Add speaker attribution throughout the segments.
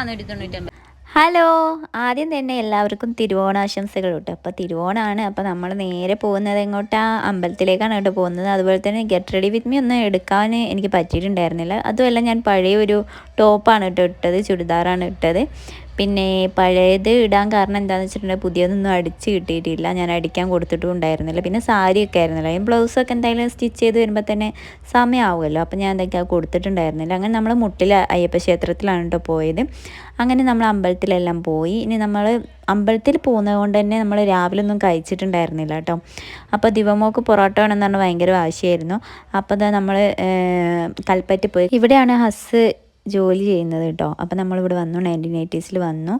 Speaker 1: നാനൂറ്റി തൊണ്ണൂറ്റമ്പത്
Speaker 2: ഹലോ. ആദ്യം തന്നെ എല്ലാവർക്കും തിരുവോണാശംസകൾ കേട്ടോ. അപ്പോൾ തിരുവോണമാണ് അപ്പോൾ നമ്മൾ നേരെ പോകുന്നത് എങ്ങോട്ടാ? അമ്പലത്തിലേക്കാണ് കേട്ടോ പോകുന്നത്. അതുപോലെ തന്നെ ഗെറ്റ് റെഡി വിത്ത് മീ ഒന്നും എടുക്കാൻ എനിക്ക് പറ്റിയിട്ടുണ്ടായിരുന്നില്ല. അതുമല്ല ഞാൻ പഴയ ഒരു ടോപ്പാണ് കേട്ടോ ഇട്ടത് ചുരിദാറാണ് ഇട്ടത്. പിന്നെ പഴയത് ഇടാൻ കാരണം എന്താണെന്ന് വെച്ചിട്ടുണ്ടെങ്കിൽ പുതിയതൊന്നും അടിച്ച് കിട്ടിയിട്ടില്ല. ഞാൻ അടിക്കാൻ കൊടുത്തിട്ടും ഉണ്ടായിരുന്നില്ല. പിന്നെ സാരിയൊക്കെ ആയിരുന്നില്ല. ഈ ബ്ലൗസൊക്കെ എന്തായാലും സ്റ്റിച്ച് ചെയ്ത് വരുമ്പോൾ തന്നെ സമയമാവുമല്ലോ അപ്പം ഞാൻ എന്തൊക്കെയാ കൊടുത്തിട്ടുണ്ടായിരുന്നില്ല. അങ്ങനെ നമ്മൾ മുട്ടിൽ അയ്യപ്പ ക്ഷേത്രത്തിലാണ് കേട്ടോ പോയത്. അങ്ങനെ നമ്മൾ അമ്പലത്തിലെല്ലാം പോയി. ഇനി നമ്മൾ അമ്പലത്തിൽ പോകുന്നത് കൊണ്ട് തന്നെ നമ്മൾ രാവിലെ ഒന്നും കഴിച്ചിട്ടുണ്ടായിരുന്നില്ല കേട്ടോ അപ്പോൾ ദിവമോക്ക് പൊറോട്ട വേണമെന്ന് പറഞ്ഞാൽ ഭയങ്കര വാശിയായിരുന്നു. അപ്പോൾ നമ്മൾ കൽപ്പറ്റ പോയി. ഇവിടെയാണ് ഹസ് ജോലി ചെയ്യുന്നത് കേട്ടോ അപ്പോൾ നമ്മളിവിടെ വന്നു നയന്റീൻ എയ്റ്റീസിൽ വന്നു.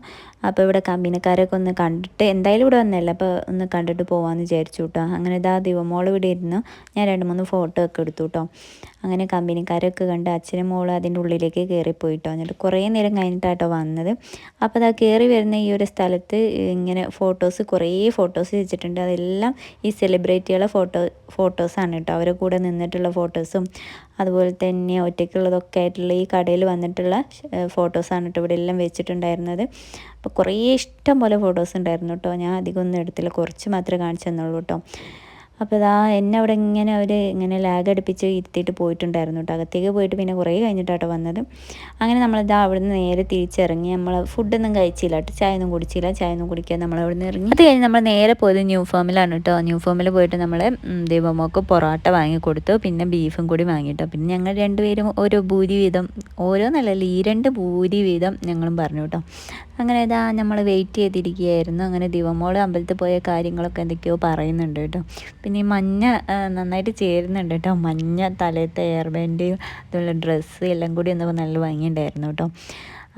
Speaker 2: അപ്പോൾ ഇവിടെ കമ്പനിക്കാരൊക്കെ ഒന്ന് കണ്ടിട്ട് എന്തായാലും ഇവിടെ വന്നല്ലോ അപ്പോൾ ഒന്ന് കണ്ടിട്ട് പോകാമെന്ന് വിചാരിച്ചു കേട്ടോ അങ്ങനെ ഇതാ ദിവമോൾ ഇവിടെ ഇരുന്നു. ഞാൻ രണ്ട് മൂന്ന് ഫോട്ടോ ഒക്കെ എടുത്തു കേട്ടോ അങ്ങനെ കമ്പനിക്കാരൊക്കെ കണ്ട് അച്ഛനും മോളും അതിന്റെ ഉള്ളിലേക്ക് കയറിപ്പോയിട്ടോ. എന്നിട്ട് കുറേ നേരം കഴിഞ്ഞിട്ടാട്ടോ വന്നത്. അപ്പോൾ അതാ കയറി വരുന്ന ഈ ഒരു സ്ഥലത്ത് ഇങ്ങനെ ഫോട്ടോസ് കുറേ ഫോട്ടോസ് വെച്ചിട്ടുണ്ട്. അതെല്ലാം ഈ സെലിബ്രിറ്റികളെ ഫോട്ടോ ഫോട്ടോസാണ് കേട്ടോ. അവരെ കൂടെ നിന്നിട്ടുള്ള ഫോട്ടോസും അതുപോലെ തന്നെ ഒറ്റയ്ക്കുള്ളതൊക്കെ ആയിട്ടുള്ള ഈ കടയിൽ വന്നിട്ടുള്ള ഫോട്ടോസാണ് കേട്ടോ ഇവിടെ എല്ലാം വെച്ചിട്ടുണ്ടായിരുന്നത്. അപ്പോൾ കുറേ ഇഷ്ടം പോലെ ഫോട്ടോസ് ഉണ്ടായിരുന്നു കേട്ടോ. ഞാൻ അധികം ഒന്നും എടുത്തില്ല. കുറച്ച് മാത്രമേ കാണിച്ചു തന്നുള്ളൂ കേട്ടോ. അപ്പോൾ ഇതാ എന്നെ അവിടെ ഇങ്ങനെ അവർ ഇങ്ങനെ ലാഗ് അടുപ്പിച്ച് ഇരുത്തിയിട്ട് പോയിട്ടുണ്ടായിരുന്നു കേട്ടോ അകത്തേക്ക് പോയിട്ട് പിന്നെ കുറേ കഴിഞ്ഞിട്ടാട്ടോ വന്നത്. അങ്ങനെ നമ്മളിതാ അവിടെ നിന്ന് നേരെ തിരിച്ചിറങ്ങി. നമ്മൾ ഫുഡൊന്നും കഴിച്ചില്ല കേട്ടോ ചായ ഒന്നും കുടിച്ചില്ല. ചായ ഒന്നും കുടിക്കാൻ നമ്മൾ അവിടെ നിന്ന് ഇറങ്ങി. അത് കഴിഞ്ഞ് നമ്മൾ നേരെ പോയത് ന്യൂ ഫോമിലാണ് കേട്ടോ ന്യൂ ഫോമിൽ പോയിട്ട് നമ്മൾ ദൈവമോക്ക് പൊറോട്ട വാങ്ങി കൊടുത്തു. പിന്നെ ബീഫും കൂടി വാങ്ങിയിട്ടോ പിന്നെ ഞങ്ങൾ രണ്ടുപേരും ഓരോ ഭൂരി വീതം ഓരോന്നല്ലല്ലോ ഈ രണ്ട് ഭൂരി വീതം ഞങ്ങളും പറഞ്ഞു കേട്ടോ അങ്ങനെ ഇതാ നമ്മൾ വെയിറ്റ് ചെയ്തിരിക്കുകയായിരുന്നു. അങ്ങനെ ദിവമോൾ അമ്പലത്തിൽ പോയ കാര്യങ്ങളൊക്കെ എന്തൊക്കെയോ പറയുന്നുണ്ട് കേട്ടോ. പിന്നെ ഈ മഞ്ഞ നന്നായിട്ട് ചേരുന്നുണ്ട് കേട്ടോ. മഞ്ഞ തലയത്തെ എയർബാൻഡ് അതുപോലെ ഡ്രസ്സ് എല്ലാം കൂടി എന്നപ്പോൾ നല്ല ഭംഗിയുണ്ടായിരുന്നു കേട്ടോ.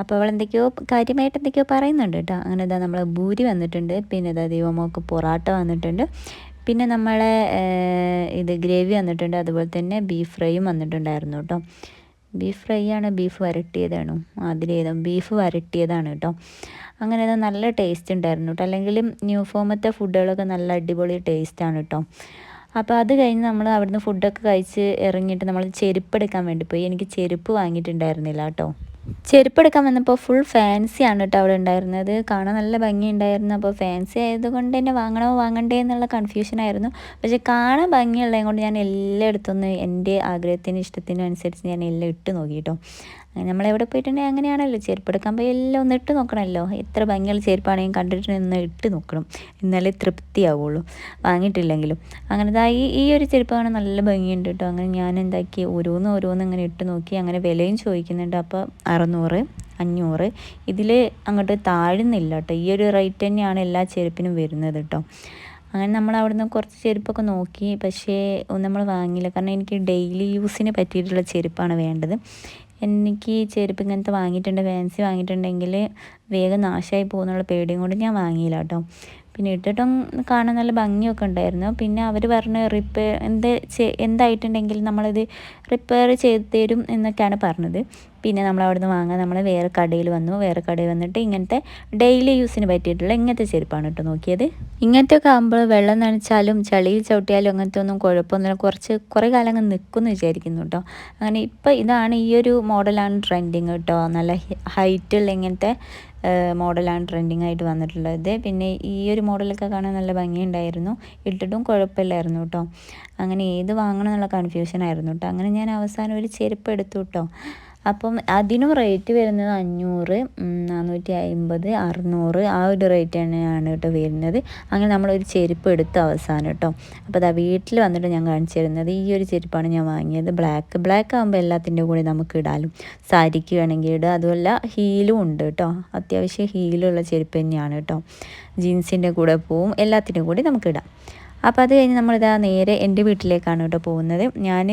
Speaker 2: അപ്പോൾ അവൾ എന്തൊക്കെയോ കാര്യമായിട്ട് എന്തൊക്കെയോ പറയുന്നുണ്ട് കേട്ടോ. അങ്ങനെ ഇതാ നമ്മൾ ഭൂരി വന്നിട്ടുണ്ട്. പിന്നെ ഇതാ ദൈവമോക്ക് പൊറാട്ട വന്നിട്ടുണ്ട്. പിന്നെ നമ്മളെ ഇത് ഗ്രേവി വന്നിട്ടുണ്ട്. അതുപോലെ തന്നെ ബീഫ് ഫ്രൈയും വന്നിട്ടുണ്ടായിരുന്നു കേട്ടോ. ബീഫ് ഫ്രൈ ആണ് ബീഫ് വരട്ടിയതാണോ. അതിലേതും ബീഫ് വരട്ടിയതാണ് കേട്ടോ. അങ്ങനെ നല്ല ടേസ്റ്റ് ഉണ്ടായിരുന്നു കേട്ടോ. അല്ലെങ്കിൽ ന്യൂ ഫോമത്തെ ഫുഡുകളൊക്കെ നല്ല അടിപൊളി ടേസ്റ്റാണ് കേട്ടോ. അപ്പോൾ അത് കഴിഞ്ഞ് നമ്മൾ അവിടുന്ന് ഫുഡൊക്കെ കഴിച്ച് ഇറങ്ങിയിട്ട് നമ്മൾ ചെരുപ്പ് എടുക്കാൻ വേണ്ടി പോയി. എനിക്ക് ചെരുപ്പ് വാങ്ങിയിട്ടുണ്ടായിരുന്നില്ല കേട്ടോ. ചെരുപ്പ് എടുക്കാൻ വന്നപ്പോൾ ഫുൾ ഫാൻസി ആണ് കേട്ടോ അവിടെ ഉണ്ടായിരുന്നത്. കാണാൻ നല്ല ഭംഗിയുണ്ടായിരുന്നു. അപ്പോൾ ഫാൻസി ആയതുകൊണ്ട് തന്നെ വാങ്ങണോ വാങ്ങണ്ടേ എന്നുള്ള കൺഫ്യൂഷനായിരുന്നു പക്ഷെ കാണാൻ ഭംഗിയുള്ളതുകൊണ്ട് ഞാൻ ഞാൻ എല്ലായിടത്തുനിന്ന് എന്റെ ആഗ്രഹത്തിനും ഇഷ്ടത്തിനും അനുസരിച്ച് ഞാൻ എല്ലാം ഇട്ട് നോക്കി കേട്ടോ അങ്ങനെ നമ്മളെവിടെ പോയിട്ടുണ്ടെങ്കിൽ അങ്ങനെയാണല്ലോ. ചെരുപ്പ് എടുക്കാൻ പോയി എല്ലാം ഒന്ന് ഇട്ട് നോക്കണമല്ലോ. എത്ര ഭംഗിയുള്ള ചെരുപ്പാണെങ്കിലും കണ്ടിട്ട് ഒന്ന് ഇട്ട് നോക്കണം. എന്നാലേ തൃപ്തിയാവുള്ളൂ. വാങ്ങിയിട്ടില്ലെങ്കിലും. അങ്ങനെ ഈ ഈ ഒരു ചെരുപ്പ് കാണാൻ നല്ല ഭംഗിയുണ്ട് കേട്ടോ. അങ്ങനെ ഞാൻ എന്താക്കി ഓരോന്ന് ഓരോന്ന് അങ്ങനെ ഇട്ട് നോക്കി അങ്ങനെ വിലയും ചോദിക്കുന്നുണ്ട്. അപ്പോൾ അറുന്നൂറ് അഞ്ഞൂറ്. ഇതിൽ അങ്ങോട്ട് താഴുന്നില്ല കേട്ടോ. ഈ ഒരു റേറ്റ് തന്നെയാണ് എല്ലാ ചെരുപ്പിനും വരുന്നത് കേട്ടോ. അങ്ങനെ നമ്മൾ അവിടുന്ന് കുറച്ച് ചെരുപ്പൊക്കെ നോക്കി. പക്ഷേ നമ്മൾ വാങ്ങിയില്ല. കാരണം എനിക്ക് ഡെയിലി യൂസിന് പറ്റിയിട്ടുള്ള ചെരുപ്പാണ് വേണ്ടത്. എനിക്ക് ചെരുപ്പ് ഇങ്ങനത്തെ വാങ്ങിയിട്ടുണ്ട് ഫാൻസി വാങ്ങിയിട്ടുണ്ടെങ്കിൽ വേഗം നാശമായി പോകുന്നുള്ള പേടിയും കൊണ്ട് ഞാൻ വാങ്ങിയില്ല കേട്ടോ. പിന്നെ ഇട്ടിട്ടും കാണാൻ നല്ല ഭംഗിയൊക്കെ ഉണ്ടായിരുന്നു. പിന്നെ അവർ പറഞ്ഞ് റിപ്പയർ എന്ത് എന്തായിട്ടുണ്ടെങ്കിലും നമ്മളിത് റിപ്പയർ ചെയ്ത് തരും എന്നൊക്കെയാണ് പറഞ്ഞത്. പിന്നെ നമ്മൾ അവിടുന്ന് വാങ്ങാൻ നമ്മൾ വേറെ കടയിൽ വന്നു. വേറെ കടയിൽ വന്നിട്ട് ഇങ്ങനത്തെ ഡെയിലി യൂസിന് പറ്റിയിട്ടുള്ള ഇങ്ങനത്തെ ചെരുപ്പാണ് കേട്ടോ നോക്കിയത്. ഇങ്ങനത്തെ ഒക്കെ ആകുമ്പോൾ വെള്ളം നനച്ചാലും ചളിയിൽ ചവിട്ടിയാലും അങ്ങനത്തെ ഒന്നും കുഴപ്പമൊന്നുമില്ല. കുറച്ച് കുറേ കാലം അങ്ങ് നിൽക്കുമെന്ന് വിചാരിക്കുന്നു കേട്ടോ. അങ്ങനെ ഇപ്പം ഇതാണ് ഈ ഒരു മോഡലാണ് ട്രെൻഡിങ് കേട്ടോ. നല്ല ഹൈറ്റുള്ള ഇങ്ങനത്തെ മോഡലാണ് ട്രെൻഡിങ് ആയിട്ട് വന്നിട്ടുള്ളത്. പിന്നെ ഈ ഒരു മോഡലൊക്കെ കാണാൻ നല്ല ഭംഗിയുണ്ടായിരുന്നു. ഇട്ടിട്ടും കുഴപ്പമില്ലായിരുന്നു കേട്ടോ. അങ്ങനെ ഏത് വാങ്ങണം എന്നുള്ള കൺഫ്യൂഷൻ ആയിരുന്നു കേട്ടോ അങ്ങനെ ഞാൻ അവസാനം ഒരു ചെരുപ്പ് എടുത്തു കേട്ടോ അപ്പം അതിനും റേറ്റ് വരുന്നത് അഞ്ഞൂറ് നാനൂറ്റി അമ്പത് അറുന്നൂറ് ആ ഒരു റേറ്റ് തന്നെയാണ് കേട്ടോ വരുന്നത്. അങ്ങനെ നമ്മളൊരു ചെരുപ്പ് എടുത്തു അവസാനം കേട്ടോ അപ്പോൾ അതാ വീട്ടിൽ വന്നിട്ട് ഞാൻ കാണിച്ചു തരുന്നത് ഈ ഒരു ചെരുപ്പാണ് ഞാൻ വാങ്ങിയത്. ബ്ലാക്ക് ബ്ലാക്ക് ആകുമ്പോൾ എല്ലാത്തിന്റെ കൂടെ നമുക്ക് ഇടാലും. സാരിക്ക് വേണമെങ്കിൽ ഇടുക അതുമല്ല ഹീലും ഉണ്ട് കേട്ടോ അത്യാവശ്യം ഹീലുള്ള ചെരുപ്പ് തന്നെയാണ് കേട്ടോ ജീൻസിന്റെ കൂടെ പോവും. എല്ലാത്തിന്റെ കൂടെ നമുക്ക് ഇടാം. അപ്പോൾ അത് കഴിഞ്ഞ് നമ്മളിതാ നേരെ എന്റെ വീട്ടിലേക്കാണ് കേട്ടോ പോകുന്നത്. ഞാൻ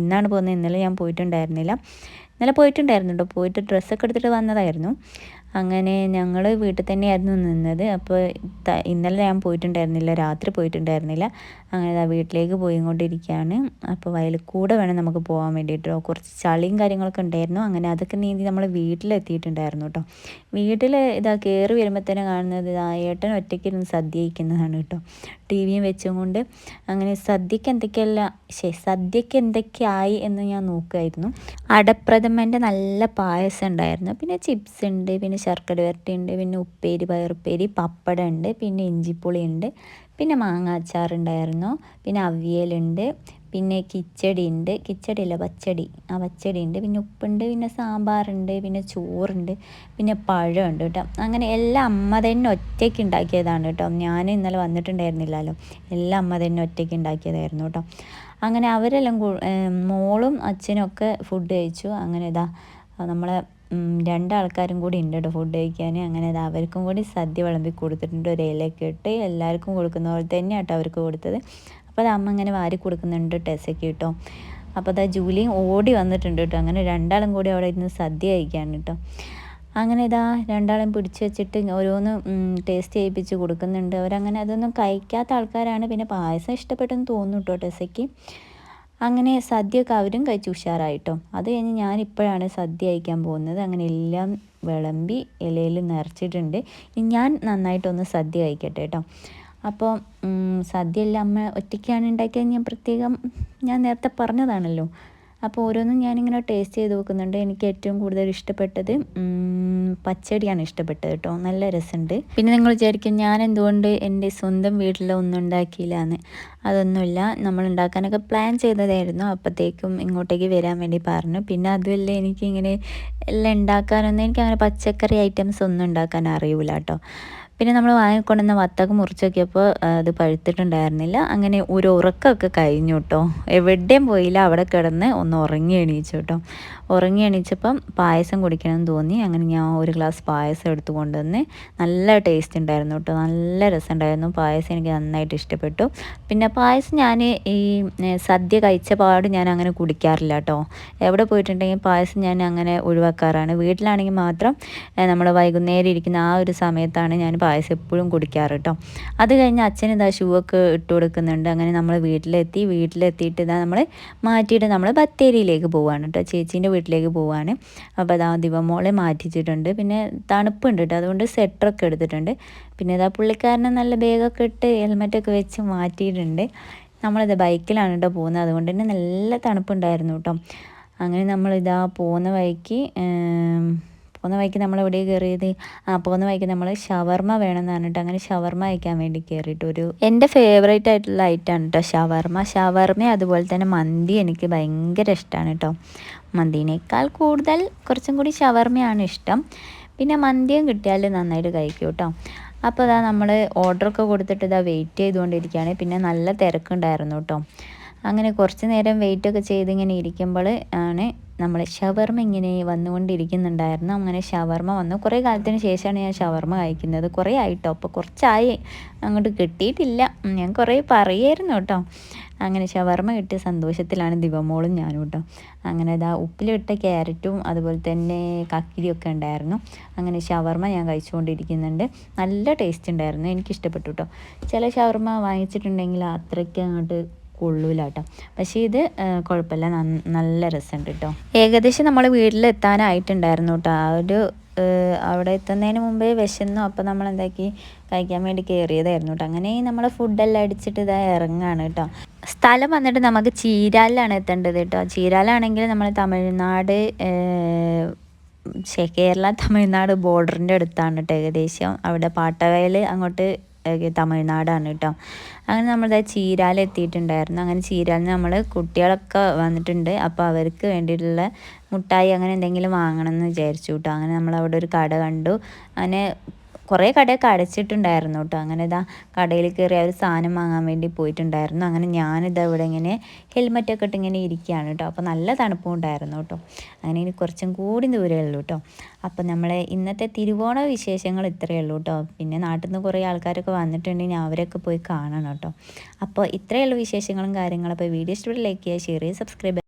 Speaker 2: ഇന്നാണ് പോകുന്നത്. ഇന്നലെ ഞാൻ പോയിട്ടുണ്ടായിരുന്നില്ല. ഇന്നലെ പോയിട്ടുണ്ടായിരുന്നു കേട്ടോ. പോയിട്ട് ഡ്രസ്സൊക്കെ എടുത്തിട്ട് വന്നതായിരുന്നു. അങ്ങനെ ഞങ്ങൾ വീട്ടിൽ തന്നെയായിരുന്നു നിന്നത്. അപ്പോൾ ഇന്നലെ ഞാൻ പോയിട്ടുണ്ടായിരുന്നില്ല രാത്രി പോയിട്ടുണ്ടായിരുന്നില്ല. അങ്ങനെ വീട്ടിലേക്ക് പോയിക്കൊണ്ടിരിക്കുകയാണ്. അപ്പോൾ വയലിൽ കൂടെ വേണം നമുക്ക് പോകാൻ വേണ്ടിയിട്ട്. കുറച്ച് ചളിയും കാര്യങ്ങളൊക്കെ ഉണ്ടായിരുന്നു. അങ്ങനെ അതൊക്കെ നീന്തി നമ്മൾ വീട്ടിലെത്തിയിട്ടുണ്ടായിരുന്നു കേട്ടോ. വീട്ടിൽ ഇതാ കയറി വരുമ്പോൾ തന്നെ കാണുന്നത് ഇതാ ഏട്ടൻ ഒറ്റയ്ക്ക് ഇരുന്ന് സദ്യ കഴിക്കുന്നതാണ് കേട്ടോ. ടി വിയും വെച്ചുകൊണ്ട് അങ്ങനെ സദ്യക്ക് എന്തൊക്കെയല്ല ശേ സദ്യക്ക് എന്തൊക്കെയായി എന്ന് ഞാൻ നോക്കുമായിരുന്നു അടപ്രഥമന്റെ നല്ല പായസം ഉണ്ടായിരുന്നു. പിന്നെ ചിപ്സ് ഉണ്ട് പിന്നെ ശർക്കര വരട്ടിയുണ്ട് പിന്നെ ഉപ്പേരി പയറുപ്പേരി പപ്പടം ഉണ്ട് പിന്നെ ഇഞ്ചിപ്പുളി ഉണ്ട് പിന്നെ മാങ്ങ അച്ചാറുണ്ടായിരുന്നു പിന്നെ അവിയലുണ്ട് പിന്നെ കിച്ചടി ഉണ്ട് കിച്ചടി അല്ല പച്ചടി ആ പച്ചടി ഉണ്ട് പിന്നെ ഉപ്പുണ്ട് പിന്നെ സാമ്പാറുണ്ട് പിന്നെ ചോറുണ്ട് പിന്നെ പഴമുണ്ട് കേട്ടോ. അങ്ങനെ എല്ലാം അമ്മ തന്നെ ഒറ്റയ്ക്ക് ഉണ്ടാക്കിയതാണ് കേട്ടോ. ഞാൻ ഇന്നലെ വന്നിട്ടുണ്ടായിരുന്നില്ലല്ലോ. എല്ലാം അമ്മ തന്നെ ഒറ്റയ്ക്ക് ഉണ്ടാക്കിയതായിരുന്നു കേട്ടോ. അങ്ങനെ അവരെല്ലാം മോളും അച്ഛനും ഒക്കെ ഫുഡ് കഴിച്ചു. അങ്ങനെ ഇതാ നമ്മളെ രണ്ടാൾക്കാരും കൂടി ഉണ്ട് കേട്ടോ ഫുഡ് കഴിക്കാൻ. അങ്ങനെ അത് അവർക്കും കൂടി സദ്യ വിളമ്പി കൊടുത്തിട്ടുണ്ട്. ഒരു ഇലയൊക്കെ ഇട്ട് എല്ലാവർക്കും കൊടുക്കുന്ന പോലെ തന്നെ കേട്ടോ അവർക്ക് കൊടുത്തത്. അപ്പോൾ അത് അമ്മ ഇങ്ങനെ വാരി കൊടുക്കുന്നുണ്ട് ടെസ്സൊക്കെ കേട്ടോ അപ്പോൾ അതാ ജൂലിയും ഓടി വന്നിട്ടുണ്ട് കേട്ടോ. അങ്ങനെ രണ്ടാളും കൂടി അവിടെ ഇരുന്ന് സദ്യ കഴിക്കാൻ കേട്ടോ. അങ്ങനെ ഇതാ രണ്ടാളും പിടിച്ചു വെച്ചിട്ട് ഓരോന്ന് ടേസ്റ്റ് ചെയ്യിപ്പിച്ച് കൊടുക്കുന്നുണ്ട്. അവരങ്ങനെ അതൊന്നും കഴിക്കാത്ത ആൾക്കാരാണ്. പിന്നെ പായസം ഇഷ്ടപ്പെട്ടെന്ന് തോന്നുന്നു കേട്ടോ ടെസ്സയ്ക്ക് അങ്ങനെ സദ്യയൊക്കെ അവരും കഴിച്ച് ഉഷാറായിട്ടോ. അത് കഴിഞ്ഞ് ഞാനിപ്പോഴാണ് സദ്യ കഴിക്കാൻ പോകുന്നത്. അങ്ങനെ എല്ലാം വിളമ്പി ഇലയിൽ നിറച്ചിട്ടുണ്ട്. ഞാൻ നന്നായിട്ടൊന്ന് സദ്യ കഴിക്കട്ടെ കേട്ടോ. അപ്പോൾ സദ്യ എല്ലാം അമ്മ ഒറ്റയ്ക്കാണ് ഉണ്ടാക്കിയത് ഞാൻ പ്രത്യേകം ഞാൻ നേരത്തെ പറഞ്ഞതാണല്ലോ. അപ്പോൾ ഓരോന്നും ഞാനിങ്ങനെ ടേസ്റ്റ് ചെയ്ത് നോക്കുന്നുണ്ട്. എനിക്ക് ഏറ്റവും കൂടുതൽ ഇഷ്ടപ്പെട്ടത് പച്ചടിയാണ് ഇഷ്ടപ്പെട്ടത് കേട്ടോ. നല്ല രസമുണ്ട്. പിന്നെ നിങ്ങൾ വിചാരിക്കും ഞാൻ എന്തുകൊണ്ട് എന്റെ സ്വന്തം വീട്ടിൽ ഒന്നും ഉണ്ടാക്കിയില്ല എന്ന് അതൊന്നുമില്ല. നമ്മൾ ഉണ്ടാക്കാനൊക്കെ പ്ലാൻ ചെയ്തതായിരുന്നു. അപ്പോഴത്തേക്കും ഇങ്ങോട്ടേക്ക് വരാൻ വേണ്ടി പറഞ്ഞു. പിന്നെ അതുമല്ല എനിക്കിങ്ങനെ എല്ലാം ഉണ്ടാക്കാനൊന്നും എനിക്ക് അങ്ങനെ പച്ചക്കറി ഐറ്റംസ് ഒന്നും ഉണ്ടാക്കാൻ അറിയില്ല കേട്ടോ. പിന്നെ നമ്മൾ വാങ്ങിക്കൊണ്ടുവന്ന വത്തക്ക മുറിച്ച് നോക്കിയപ്പോൾ അത് പഴുത്തിട്ടുണ്ടായിരുന്നില്ല. അങ്ങനെ ഒരു ഉറക്കമൊക്കെ കഴിഞ്ഞു കേട്ടോ എവിടെയും പോയില്ല. അവിടെ കിടന്ന് ഒന്ന് ഉറങ്ങി എണീച്ചു കേട്ടോ ഉറങ്ങി എണീച്ചപ്പം പായസം കുടിക്കണമെന്ന് തോന്നി. അങ്ങനെ ഞാൻ ഒരു ഗ്ലാസ് പായസം എടുത്തു കൊണ്ടുവന്ന് നല്ല ടേസ്റ്റ് ഉണ്ടായിരുന്നു കേട്ടോ നല്ല രസമുണ്ടായിരുന്നു. പായസം എനിക്ക് നന്നായിട്ട് ഇഷ്ടപ്പെട്ടു. പിന്നെ പായസം ഞാൻ ഈ സദ്യ കഴിച്ച പാട് ഞാൻ അങ്ങനെ കുടിക്കാറില്ല കേട്ടോ എവിടെ പോയിട്ടുണ്ടെങ്കിൽ പായസം ഞാൻ അങ്ങനെ ഒഴിവാക്കാറാണ്. വീട്ടിലാണെങ്കിൽ മാത്രം നമ്മൾ വൈകുന്നേരം ഇരിക്കുന്ന ആ ഒരു സമയത്താണ് ഞാൻ പായസം എപ്പോഴും കുടിക്കാറ് കേട്ടോ അത് കഴിഞ്ഞ് അച്ഛൻ ഇതാ ഷൂ ഒക്കെ ഇട്ട് കൊടുക്കുന്നുണ്ട്. അങ്ങനെ നമ്മൾ വീട്ടിലെത്തി വീട്ടിലെത്തിയിട്ട് ഇതാ നമ്മൾ മാറ്റിയിട്ട് നമ്മൾ ബത്തേരിയിലേക്ക് പോവാണ് കേട്ടോ ചേച്ചീന്റെ വീട്ടിലേക്ക് പോവാണ്. അപ്പോൾ അതാ ദിവമോളെ മാറ്റിച്ചിട്ടുണ്ട്. പിന്നെ തണുപ്പുണ്ട് കേട്ടോ അതുകൊണ്ട് സ്വെറ്ററൊക്കെ എടുത്തിട്ടുണ്ട്. പിന്നെ ഇതാ പുള്ളിക്കാരനെ നല്ല ബാഗൊക്കെ ഇട്ട് ഹെൽമെറ്റൊക്കെ വെച്ച് മാറ്റിയിട്ടുണ്ട്. നമ്മളിത് ബൈക്കിലാണ് കേട്ടോ പോകുന്നത്. അതുകൊണ്ട് തന്നെ നല്ല തണുപ്പുണ്ടായിരുന്നു കേട്ടോ അങ്ങനെ നമ്മളിതാ പോകുന്ന വഴിക്ക് പോകുന്ന വഴിക്ക് നമ്മൾ എവിടെ കയറിയത് ആ പോകുന്ന വഴിക്ക് നമ്മൾ ഷവർമ വേണമെന്ന് പറഞ്ഞിട്ട് അങ്ങനെ ഷവർമ കഴിക്കാൻ വേണ്ടി കയറിയിട്ട് ഒരു എന്റെ ഫേവറേറ്റ് ആയിട്ടുള്ള ഐറ്റമാണ് കേട്ടോ ഷവർമ. ഷവർമ അതുപോലെ തന്നെ മന്തി എനിക്ക് ഭയങ്കര ഇഷ്ടമാണ് കേട്ടോ മന്തിനേക്കാൾ കൂടുതൽ കുറച്ചും കൂടി ഷവർമയാണ് ഇഷ്ടം. പിന്നെ മന്തിയും കിട്ടിയാൽ നന്നായിട്ട് കഴിക്കും കേട്ടോ അപ്പോൾ അതാ നമ്മൾ ഓർഡറൊക്കെ കൊടുത്തിട്ട് ഇതാ വെയിറ്റ് ചെയ്തുകൊണ്ടിരിക്കുകയാണ്. പിന്നെ നല്ല തിരക്കുണ്ടായിരുന്നു കേട്ടോ അങ്ങനെ കുറച്ച് നേരം വെയിറ്റൊക്കെ ചെയ്ത് ഇങ്ങനെ ഇരിക്കുമ്പോൾ ആണ് നമ്മൾ ഷവർമ ഇങ്ങനെ വന്നുകൊണ്ടിരിക്കുന്നുണ്ടായിരുന്നു. അങ്ങനെ ഷവർമ വന്നു. കുറേ കാലത്തിന് ശേഷമാണ് ഞാൻ ഷവർമ കഴിക്കുന്നത്. കുറേ ആയിട്ടോ? അപ്പോൾ കുറച്ചായി. അങ്ങോട്ട് കിട്ടിയിട്ടില്ല. ഞാൻ കുറേ പറയായിരുന്നു കേട്ടോ. അങ്ങനെ ഷവർമ കിട്ടിയ സന്തോഷത്തിലാണ് ദിവമോളും ഞാനും കേട്ടോ. അങ്ങനെ ഇതാ ഉപ്പിലിട്ട ക്യാരറ്റും അതുപോലെ തന്നെ കക്കിരിയൊക്കെ ഉണ്ടായിരുന്നു. അങ്ങനെ ഷവർമ ഞാൻ കഴിച്ചുകൊണ്ടിരിക്കുന്നുണ്ട്. നല്ല ടേസ്റ്റ് ഉണ്ടായിരുന്നു. എനിക്കിഷ്ടപ്പെട്ടു കേട്ടോ. ചില ഷവർമ വാങ്ങിച്ചിട്ടുണ്ടെങ്കിൽ അത്രയ്ക്ക് അങ്ങോട്ട് കൊള്ളൂല കേട്ടോ പക്ഷേ ഇത് കുഴപ്പമില്ല നല്ല രസമുണ്ട് കേട്ടോ ഏകദേശം നമ്മൾ വീട്ടിലെത്താനായിട്ടുണ്ടായിരുന്നു കേട്ടോ ആ ഒരു അവിടെ എത്തുന്നതിന് മുമ്പേ വിശന്നു. അപ്പോൾ നമ്മൾ എന്താക്കി കഴിക്കാൻ വേണ്ടി കയറിയതായിരുന്നു കേട്ടോ അങ്ങനെ നമ്മൾ ഫുഡെല്ലാം അടിച്ചിട്ട് ഇതാ ഇറങ്ങാണ് കേട്ടോ സ്ഥലം വന്നിട്ട് നമുക്ക് ചീരാലിലാണ് എത്തേണ്ടത് കേട്ടോ ചീരാലാണെങ്കിൽ നമ്മൾ തമിഴ്നാട് കേരള തമിഴ്നാട് ബോർഡറിന്റെ അടുത്താണ് കേട്ടോ ഏകദേശം. അവിടെ പാട്ടവയൽ അങ്ങോട്ട് തമിഴ്നാടാണ് കേട്ടോ അങ്ങനെ നമ്മൾ ചീരാൽ എത്തിയിട്ടുണ്ടായിരുന്നു അങ്ങനെ ചീരാലിന് നമ്മൾ കുട്ടികളൊക്കെ വന്നിട്ടുണ്ട്. അപ്പോൾ അവർക്ക് വേണ്ടിയിട്ടുള്ള മുട്ടായി അങ്ങനെ എന്തെങ്കിലും വാങ്ങണം എന്ന് വിചാരിച്ചു കേട്ടോ അങ്ങനെ നമ്മൾ അവിടെ ഒരു കട കണ്ടു. അങ്ങനെ കുറേ കടയൊക്കെ അടച്ചിട്ടുണ്ടായിരുന്നു കേട്ടോ. അങ്ങനെ ഇതാ കടയിൽ കയറി ഒരു സാധനം വാങ്ങാൻ വേണ്ടി പോയിട്ടുണ്ടായിരുന്നു. അങ്ങനെ ഞാനിതാ ഇവിടെ ഇങ്ങനെ ഹെൽമെറ്റൊക്കെ ഇട്ട് ഇങ്ങനെ ഇരിക്കുകയാണ് കേട്ടോ. അപ്പോൾ നല്ല തണുപ്പും ഉണ്ടായിരുന്നു കേട്ടോ. അങ്ങനെ ഇനി കുറച്ചും കൂടി ദൂരമേ ഉള്ളൂ കേട്ടോ. അപ്പോൾ നമ്മളെ ഇന്നത്തെ തിരുവോണ വിശേഷങ്ങൾ ഇത്രയേ ഉള്ളൂ കേട്ടോ. പിന്നെ നാട്ടിൽ നിന്ന് കുറേ ആൾക്കാരൊക്കെ വന്നിട്ടുണ്ടെങ്കിൽ അവരൊക്കെ പോയി കാണണം കേട്ടോ. അപ്പോൾ ഇത്രയേ ഉള്ളൂ വിശേഷങ്ങളും കാര്യങ്ങളും. അപ്പോൾ വീഡിയോ ഇഷ്ടപ്പെട്ട് ലൈക്ക് ചെയ്യുക ഷെയർ ചെയ്യുക സബ്സ്ക്രൈബ്